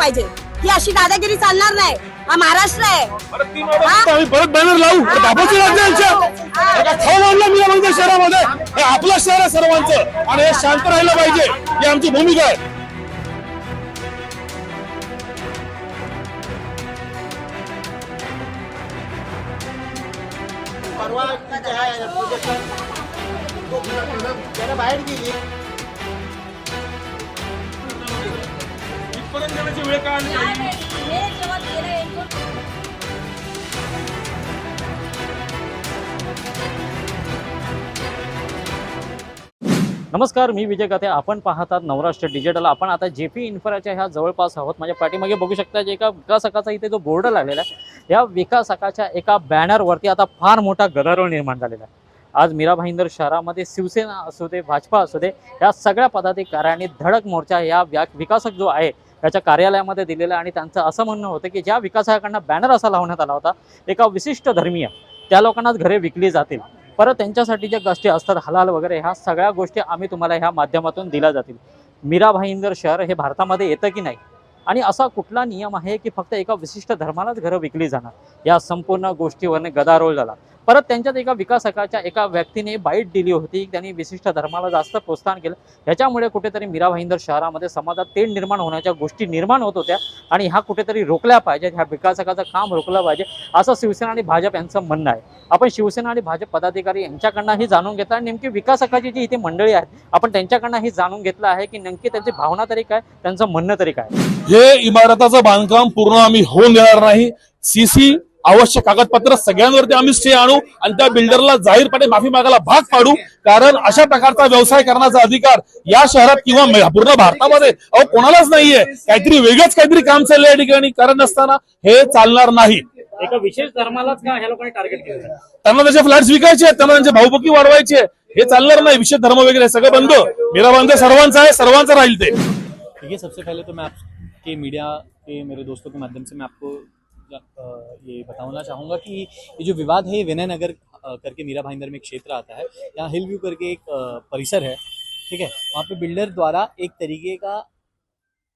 पाहिजे. ही अशी दादागिरी चालणार नाही. हा महाराष्ट्र आहे. आम्ही परत बॅनर लावू. अरे बाबाचं राज्य आहे यांच्या. अरे का खाऊ आणलं मी म्हणजे शहरामध्ये? हे आपलं शहर आहे सर्वांचं. आणि हे शांत राहिलं पाहिजे. ही आमची भूमिका आहे. परवा तिथे आहे प्रोजेक्टर त्याला बाहेर गेली. इथपर्यंत येण्याची वेळ काय आली नमस्कार मी विजय गाथे आपण पाहतात नवराष्ट्र डिजिटल आपण आता जे पी इन्फ्राच्या ह्या जवळपास आहोत. माझ्या पाठीमागे बघू शकता जे एका विकासकाचा इथे जो बोर्ड लागलेला आहे या विकासकाच्या एका बॅनरवरती आता फार मोठा गदारोळ निर्माण झालेला आहे. आज मीरा भाईंदर शहरामध्ये शिवसेना असू दे भाजपा असू दे या सगळ्या पदाधिकाऱ्यांनी धडक मोर्चा या व्या विकासक जो आहे त्याच्या कार्यालयामध्ये दिलेलं आणि त्यांचं असं म्हणणं होतं की ज्या विकासकांना बॅनर असा लावण्यात आला होता एका विशिष्ट धर्मीय त्या लोकांनाच घरे विकली जातील. परत त्यांच्यासाठी ज्या गोष्टी असतात हलाल वगैरे ह्या सगळ्या गोष्टी आम्ही तुम्हाला ह्या माध्यमातून दिल्या जातील. मीरा भाईंदर शहर हे भारतामध्ये येतं की नाही? आणि असा कुठला नियम आहे की फक्त एका विशिष्ट धर्मालाच घरं विकली जाणार? या संपूर्ण गोष्टीवरने गदारोळ झाला. परत त्यांच्यात एका विकासकाच्या एका व्यक्तीने बाईट दिली होती. त्यांनी विशिष्ट धर्माला जास्त प्रोत्साहन केलं. ह्याच्यामुळे कुठेतरी मीरा भाईंदर शहरामध्ये समाजात तेढ निर्माण होण्याच्या गोष्टी निर्माण होत होत्या आणि ह्या कुठेतरी रोखल्या पाहिजेत ह्या विकासकाचं काम रोखलं पाहिजे. असं शिवसेना आणि भाजप यांचं म्हणणं आहे. आपण शिवसेना आणि भाजप पदाधिकारी यांच्याकडनंही जाणून घेतलं आणि नेमकी विकासकाची जी इथे मंडळी आहेत आपण त्यांच्याकडनंही जाणून घेतलं आहे की नेमकी त्यांची भावना तरी काय त्यांचं म्हणणं तरी काय? हे इमारताचं बांधकाम पूर्ण आम्ही होऊन देणार नाही. सीसी आवश्यक कागदपत्र सगळ्यांवरती आम्ही स्टे आणू आणि त्या बिल्डरला जाहीरपणे माफी मागायला भाग पाडू. कारण अशा प्रकारचा व्यवसाय करण्याचा अधिकार या शहरात किंवा पूर्ण भारतामध्ये अहो कोणालाच नाहीये. काहीतरी वेगळंच काहीतरी काम चाललंय या ठिकाणी. कारण नसताना हे चालणार नाही. एका विशेष धर्मालाच का ह्या लोकांनी टार्गेट केलं त्यांना त्याचे फ्लॅट्स विकायचे आहेत त्यांना त्यांचे भाऊबकी वाढवायचे आहे. हे चालणार नाही. विशेष धर्म वगैरे सगळं बंद. मेरा बंद सर्वांचा आहे. सर्वांचं राहील ते. देखिए सबसे पहले तो मैं आपके मीडिया के मेरे दोस्तों के माध्यम से मैं आपको ये बताना चाहूँगा कि ये जो विवाद है विनय नगर करके मीरा भाईंदर में एक क्षेत्र आता है। यहाँ हिल व्यू करके एक परिसर है, ठीक है? वहाँ पे बिल्डर द्वारा एक तरीके का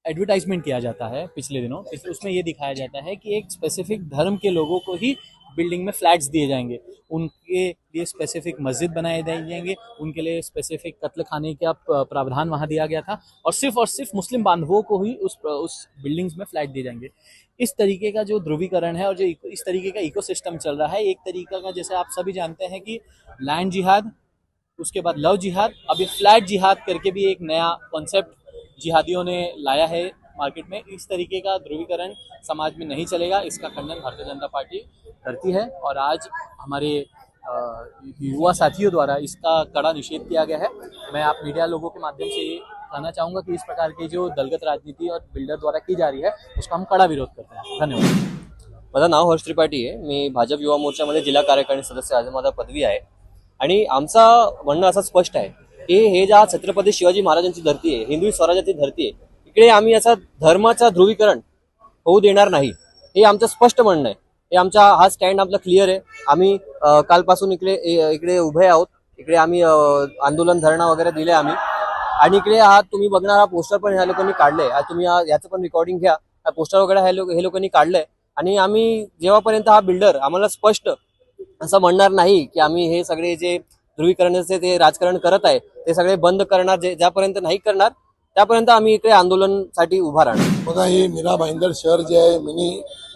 एडवर्टाइजमेंट किया जाता है पिछले दिनों। उसमें ये दिखाया जाता है कि एक स्पेसिफिक धर्म के लोगों को ही बिल्डिंग में फ्लैट्स दिए जाएँगे। उनके लिए स्पेसिफिक मस्जिद बनाए जाएँगे। उनके लिए स्पेसिफिक कत्ल खाने का प्रावधान वहाँ दिया गया था। और सिर्फ़ और सिर्फ़ मुस्लिम बांधवों को ही उस उस बिल्डिंग्स में फ्लैट दिए जाएँगे। इस तरीके का जो ध्रुवीकरण है और जो इस तरीके का इकोसिस्टम चल रहा है, एक तरीका का जैसे आप सभी जानते हैं कि लैंड जिहाद उसके बाद लव जिहाद अभी फ्लैट जिहाद करके भी एक नया कॉन्सेप्ट जिहादियों ने लाया है। मार्केट में इस तरीके का ध्रुवीकरण समाज में नहीं चलेगा इसका खंडन भारतीय जनता पार्टी करती है। और आज हमारे युवा साथियों द्वारा इसका कड़ा निषेध किया गया है। मैं आप मीडिया लोगों के माध्यम से ये कहना चाहूँगा कि इस प्रकार की जो दलगत राजनीति और बिल्डर द्वारा की जा रही है उसका हम कड़ा विरोध करते हैं। धन्यवाद। माझं नाव हर्ष त्रिपाठी आहे. मी भाजप युवा मोर्चामध्ये जिल्हा कार्यकारिणी सदस्य आज माझा पदवी आहे. आणि आमचा म्हणणं असं स्पष्ट आहे की हे ज्या छत्रपती शिवाजी महाराजांची धरती आहे हिंदवी स्वराज्याची धरती आहे इकडे आम्ही याचा धर्माचा ध्रुवीकरण होऊ देणार नाही हे आमचं स्पष्ट म्हणणं आहे. हे आमचा हा स्टँड आपला क्लिअर आहे. आम्ही कालपासून इकडे इकडे उभे आहोत. इकडे आम्ही आंदोलन धरणा वगैरे दिले आम्ही. आणि इकडे हा तुम्ही बघणार हा पोस्टर पण ह्या लोकांनी काढले तुम्ही याचं पण रेकॉर्डिंग घ्या. पोस्टर वगैरे हे लोक हे लोकांनी काढलंय. आणि आम्ही जेव्हापर्यंत हा बिल्डर आम्हाला स्पष्ट असं म्हणणार नाही की आम्ही हे सगळे जे ध्रुवीकरणाचे ते राजकारण करत आहे ते सगळे बंद करणार जे ज्यापर्यंत नाही करणार त्यापर्यंत आम्ही इकडे आंदोलनसाठी उभा राहणार. बघा हे मीरा भाईंदर शहर जे आहे मिनी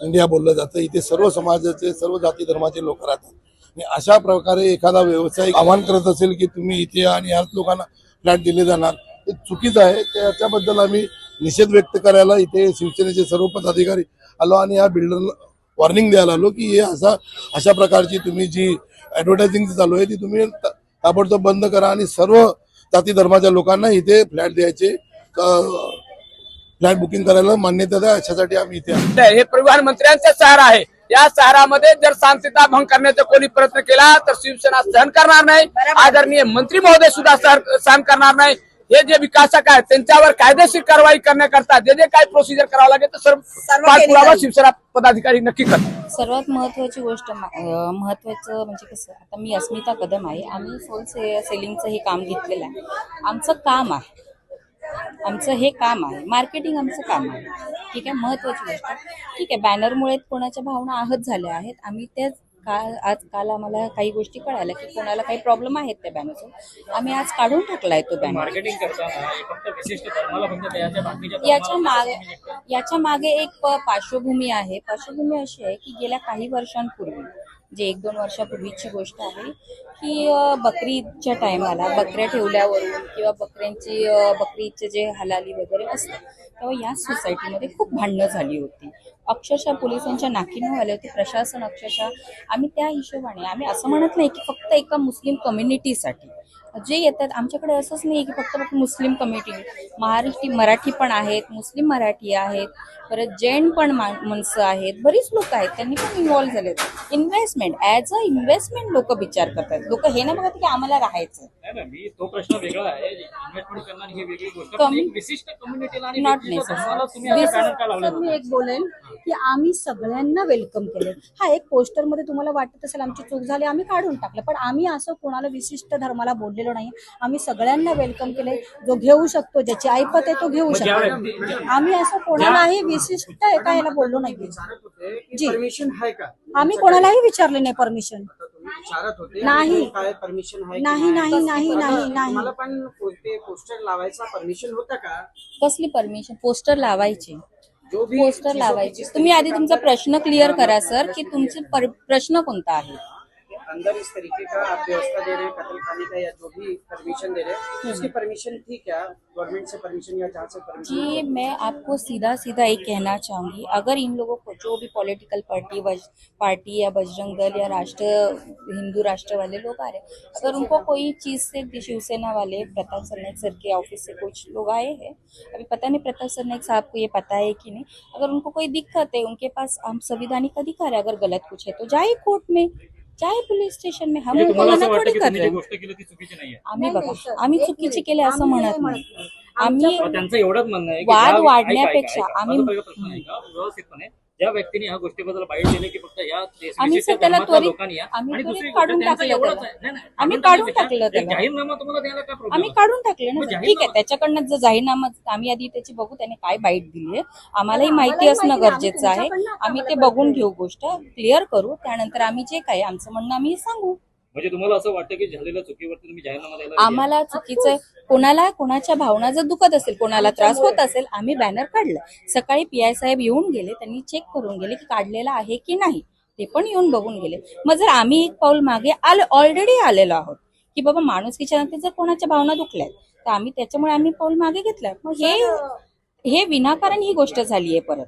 इंडिया बोललं जातं. इथे सर्व समाजाचे सर्व जाती धर्माचे लोक राहतात. आणि अशा प्रकारे एखादा व्यवसायिक आव्हान करत असेल की तुम्ही इथे या आणि याच लोकांना फ्लॅट दिले जाणार हे चुकीचं आहे. त्याच्याबद्दल आम्ही निषेध व्यक्त करायला इथे शिवसेनेचे सर्व पदाधिकारी आलो आणि या बिल्डरला वॉर्निंग द्यायला आलो की हे असा अशा प्रकारची तुम्ही जी ॲडव्हर्टायझिंग चालू आहे ती तुम्ही ताबडतोब बंद करा आणि सर्व जाती धर्माच्या लोकांना इथे फ्लॅट द्यायचे फ्लॅट बुकिंग करायला मान्यता द्या अशासाठी आम्ही इथे. हे परिवहन मंत्र्यांचं शहर आहे. या शहरामध्ये जर शांतता भंग करण्याचा कोणी प्रयत्न केला तर शिवसेना सहन करणार नाही. आदरणीय मंत्री महोदय सुद्धा सहन करणार नाही. हे जे विकासक आहेत त्यांच्यावर कायदेशीर कारवाई करण्याकरता जे जे काही प्रोसिजर करावं लागेल तर सर्व पाठपुरावा. शिवसेना पदाधिकारी नक्की करतात सर्वात महत्त्वाची गोष्ट मा- अं, महत्त्वाचं म्हणजे कसं आता मी अस्मिता कदम आहे. आम्ही फोन से सेलिंगचं हे काम घेतलेलं आहे. आमचं काम आहे. आमचं हे काम आहे. मार्केटिंग आमचं काम आहे. ठीक आहे? महत्वाची गोष्ट. ठीक आहे? बॅनरमुळे कोणाच्या भावना आहत झाल्या आहेत? आम्ही त्याच काल आज काल आम्हाला काही गोष्टी कळाल्या की कोणाला काही प्रॉब्लेम आहेत त्या बॅनरचा आम्ही आज काढून टाकलाय तो बॅनर मार्केटिंग हे याच्या मागे याच्या मागे एक पार्श्वभूमी आहे. पार्श्वभूमी अशी आहे की गेल्या काही वर्षांपूर्वी जे एक दोन वर्षापूर्वीची गोष्ट आहे की बकरीच्या टायमाला बकऱ्या ठेवल्यावरून किंवा बकऱ्यांची बकरीचे जे हलाली वगैरे असते तेव्हा या सोसायटीमध्ये खूप भांडणं झाली होती. अक्षरशः पोलिसांच्या नाकीनं आले होते प्रशासन अक्षरशः आम्ही त्या हिशोबाने आम्ही असं म्हणत नाही की फक्त एका मुस्लिम कम्युनिटीसाठी जे येतात आमच्याकडे असंच नाही की फक्त फक्त मुस्लिम कम्युनिटी महाराष्ट्री मराठी पण आहेत मुस्लिम मराठी आहेत परत जैन पण माणसं आहेत बरीच लोक आहेत त्यांनी पण इन्व्हॉल्व्ह झालेत. इन्व्हेस्टमेंट ॲज अ इन्व्हेस्टमेंट लोक विचार करतात. लोक हे ना बघत की आम्हाला राहायचं नाही ना, मी तो प्रश्न वेगळा आहे. इन्व्हेस्टमेंट करणं ही वेगळी गोष्ट कमी- पण एक विशिष्ट कम्युनिटीला आणि Not विशिष्ट necessary. धर्माला तुम्ही असे This- बॅनर का लावले तर मी एक बोलेन की आम्ही सगळ्यांना वेलकम केले हा एक पोस्टरमध्ये तुम्हाला वाटत असेल आमची चूक झाली आम्ही काढून टाकलं पण आम्ही असं कोणाला विशिष्ट धर्माला बोललेलो नाही. आम्ही सगळ्यांना वेलकम केले जो घेऊ शकतो ज्याची ऐपत आहे तो घेऊ शकतो. आम्ही असं कोणालाही विशिष्ट एका याला बोललो नाही. जी. परमिशन आहे का? आम्ही कोणालाही विचारले नाही परमिशन नाही. काय परमिशन आहे की नाही नाही? नाही नाही पण पोस्टर लावायचा परमिशन होता का? कसली परमिशन पोस्टर लावायचे. जो भी पोस्टर लावायचे. तुम्ही आधी तुमचा प्रश्न क्लिअर करा सर की तुमचे पर- प्रश्न कोणता आहे? अंदर इस तरीके का आप व्यवस्था दे रहे हैं कत्ल खाने का या जो भी परमिशन दे रहे हैं उसकी परमिशन थी क्या गवर्नमेंट से परमिशन या जहाँ से परमिशन जी मैं आपको सीधा सीधा एक कहना चाहूँगी। अगर इन लोगों को जो भी पॉलिटिकल पार्टी पार्टी या बजरंग दल या राष्ट्र हिंदू राष्ट्र वाले लोग आ रहे हैं अगर उनको कोई चीज़ से शिवसेना वाले प्रताप सरनाइक सर के ऑफ़िस से कुछ लोग आए हैं अभी पता नहीं प्रताप सरनाइक साहब को ये पता है कि नहीं अगर उनको कोई दिक्कत है उनके पास हम संविधानिक अधिकार है अगर गलत कुछ है तो जाए कोर्ट में। जाए पुलिस स्टेशन में हम म्हणजे तुम्हाला मना असं वाटतं थोडी की कर तुम्ही रहे जी हैं. गोष्ट केली ती चुकीची नाहीये आम्ही नाही, बघा. आम्ही चुकीचे. केले असं म्हणत नाही. आम्ही त्यांचं एवढंच म्हणणं आहे की वाद वाढण्यापेक्षा ऐका, ऐका, आम्ही- माझा पहिला प्रश्न आहे का व्यवस्थितपणे ज्या व्यक्तीने ह्या गोष्टीबद्दल बाईट दिली की फक्त या आम्ही विशिष्ट सर त्याला धर्मातल्या त्वरित- लोकांनी या आम्ही आणि त्वरित दुसरी काढून त्यांचं टाकलं एवढंच त्याला. आहे. नाही, नाही, आम्ही काढून काढून टाकण्यापेक्षा टाकलं एक त्याला. जाहीरनामा तुम्हाला द्यायला काय प्रॉब्लेम आम्ही काढून टाकले मग ना ठीक आहे त्याच्याकडनं जर जाहीरनामा आम्ही आधी त्याची बघू त्याने काय बाईट दिली आहे आम्हालाही माहिती आम्हालाही असणं माहिती. गरजेचं आम्ही आहे तुमच्याकडनं आम्ही ते आम्हाला बघून घेऊ गोष्ट क्लिअर करू त्यानंतर आम्ही जे काय आमचं म्हणणं आम्ही सांगू म्हणजे तुम्हाला असं वाटतं की झालेल्या चुकीवरती तुम्ही जाहीरनामा द्यायला? आम्हाला चुकीचं कोणाला कोणाच्या भावना जर दुखत असेल कोणाला त्रास होत असेल आम्ही बॅनर काढलं. सकाळी पी आय साहेब येऊन गेले त्यांनी चेक करून गेले की काढलेला आहे की नाही ते पण येऊन बघून गेले. मग जर आम्ही एक पाऊल मागे आलो ऑलरेडी आलेलो आहोत की बाबा माणुसकीच्या नाते जर कोणाच्या भावना दुखल्यात तर आम्ही त्याच्यामुळे आम्ही पाऊल मागे घेतलं. मग हे हे विनाकारण ही गोष्ट झाली आहे परत.